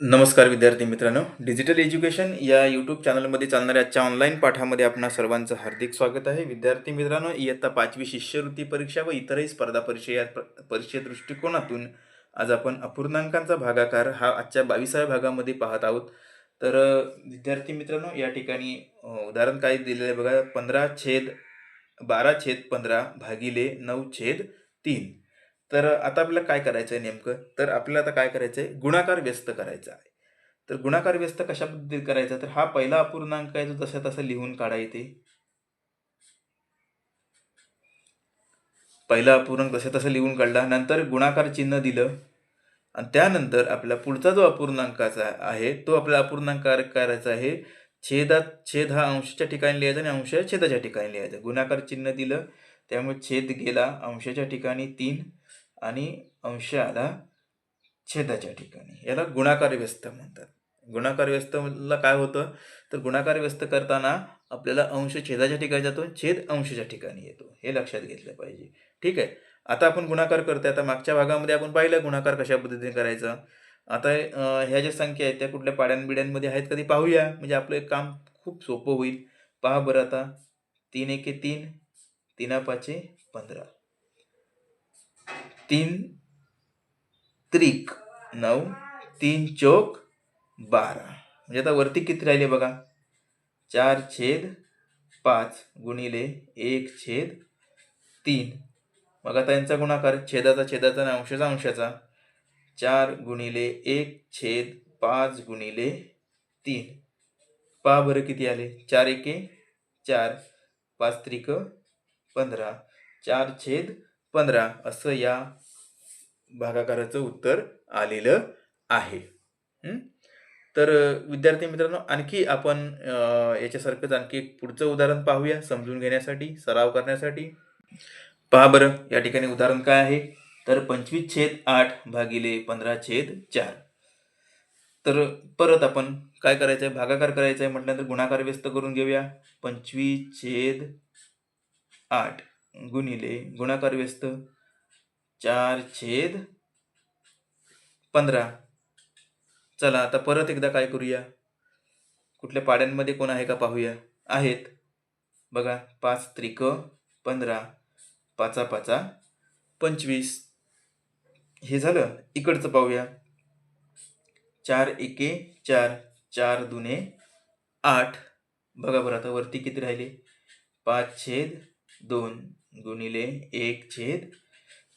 नमस्कार विद्यार्थी मित्रांनो. डिजिटल एज्युकेशन या यूट्यूब चॅनलमध्ये चालणाऱ्या आजच्या ऑनलाईन पाठामध्ये आपणा सर्वांचं हार्दिक स्वागत आहे. विद्यार्थी मित्रांनो इयत्ता पाचवी शिष्यवृत्ती परीक्षा व इतरही स्पर्धा परीक्षा या परीक्षे दृष्टिकोनातून आज आपण अपूर्णांकांचा भागाकार हा आजच्या बावीसाव्या भागामध्ये पाहत आहोत. तर विद्यार्थी मित्रांनो या ठिकाणी उदाहरण काय दिलेलं आहे बघा. पंधरा छेद बारा छेद पंधरा भागिले नऊ छेद तीन. तर आता आपल्याला काय करायचं आहे नेमकं? तर आपल्याला आता काय करायचं आहे गुणाकार व्यस्त करायचा आहे. तर गुणाकार व्यस्त कशा पद्धतीने करायचा? तर हा पहिला अपूर्णांक आहे जो तसा तसा लिहून काढा येते पहिला अपूर्णांक तसा तसा लिहून काढला. नंतर गुणाकार चिन्ह दिलं. आणि त्यानंतर आपला पुढचा जो अपूर्णांकाचा आहे तो आपला अपूर्णांक करायचा आहे? छेदात छेद हा अंशाच्या ठिकाणी लिहायचा आणि अंश छेदाच्या ठिकाणी लिहायचा. गुणाकार चिन्ह दिलं. त्यामुळे छेद गेला. अंशाच्या ठिकाणी तीन. आणि अंश आला छेदाच्या ठिकाणी. याला गुणाकार व्यस्त म्हणतात. गुणाकार व्यस्तला काय होतं? तर गुणाकार व्यस्त करताना आपल्याला अंश छेदाच्या ठिकाणी जातो छेद अंशच्या ठिकाणी येतो. हे लक्षात घेतलं पाहिजे. ठीक आहे? आता आपण गुणाकार करतोय. आता मागच्या भागामध्ये आपण पाहिलं गुणाकार कशा पद्धतीने करायचा. आता ह्या ज्या संख्या आहेत त्या कुठल्या पाड्यांबिड्यांमध्ये आहेत कधी पाहूया. म्हणजे आपलं एक काम खूप सोपं होईल. पहा बरं आता. तीन एके तीन तीना पाचशे पंधरा. तीन त्रिक नऊ तीन चौक बारा. म्हणजे आता वरती किती राहिले बघा? चार छेद पाच गुणिले एक छेद तीन. मग आता यांचा गुणाकार छेदाचा छेदाचा आणि अंशाचा अंशाचा. चार गुणिले एक छेद पाच गुणिले तीन. पहा बरं किती आले. चार एके चार. पाच त्रिक पंधरा. चार छेद पंधरा असं या भागाकाराचं उत्तर आलेलं आहे. तर विद्यार्थी मित्रांनो आणखी आपण याच्यासारखंच आणखी एक पुढचं उदाहरण पाहूया समजून घेण्यासाठी सराव करण्यासाठी. पहा बरं या ठिकाणी उदाहरण काय आहे? तर पंचवीस छेद आठ भागिले पंधरा छेद चार. तर परत आपण काय करायचं आहे भागाकार करायचा आहे म्हटल्यानंतर गुणाकार व्यस्त करून घेऊया. पंचवीस छेद आठ. गुणिले गुणाकार व्यस्त. चार छेद पंधरा. चला आता परत एकदा काय करूया? कुठल्या पाड्यांमध्ये कोण आहे का पाहूया? आहेत. बघा पाच त्रिक पंधरा पाचा पाचा पंचवीस. हे झालं? इकडचं पाहूया. चार एके चार चार दुने आठ. बघा बरं आता वरती किती राहिले? पाच छेद दोन. गुणिले एक छेद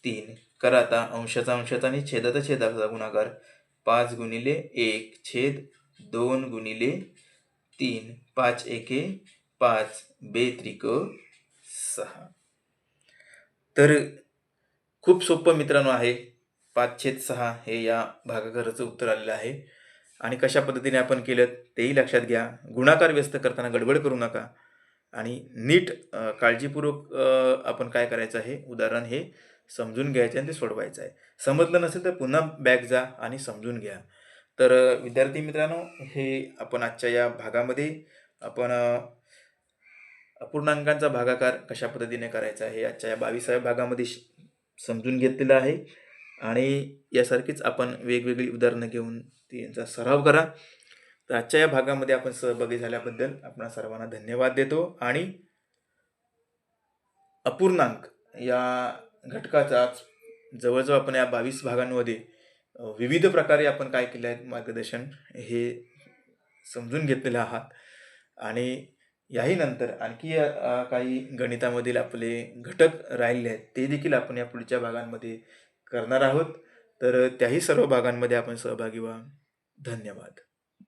तीन. करा आता अंशाचा अंशाचा आणि छेदाचा छेदाचा गुणाकार. पाच गुणिले एक छेद दोन गुणिले तीन. पाच एके पाच. बेत्रिक सहा. तर खूप सोपं मित्रांनो आहे. पाच छेद सहा हे या भागाकाराचं उत्तर आलेलं आहे. आणि कशा पद्धतीने आपण केलं तेही लक्षात घ्या. गुणाकार व्यस्त करताना गडबड करू नका. आणि नीट काळजीपूर्वक आपण काय करायचं आहे? उदाहरण हे समजून घ्यायचं आणि ते सोडवायचं आहे. समजलं नसेल तर पुन्हा बॅक जा आणि समजून घ्या. तर विद्यार्थी मित्रांनो हे आपण आजच्या या भागामध्ये आपण अपूर्णांकांचा भागाकार कशा पद्धतीने करायचा आहे आजच्या या बावीसाव्या भागामध्ये समजून घेतलेलं आहे. आणि यासारखीच आपण वेगवेगळी उदाहरणं घेऊन ती यांचा सराव करा. तर आजच्या या भागामध्ये आपण सहभागी झाल्याबद्दल आपण सर्वांना धन्यवाद देतो आणि अपूर्णांक या घटकाचा आज जवळजवळ आपण या बावीस भागांमध्ये विविध प्रकारे आपण काय केलं आहे मार्गदर्शन हे समजून घेतलेलं आहात. आणि याही नंतर आणखी काही गणितामधील आपले घटक राहिले आहेत ते देखील आपण या पुढच्या भागांमध्ये करणार आहोत. तर त्याही सर्व भागांमध्ये आपण सहभागी व्हा. धन्यवाद.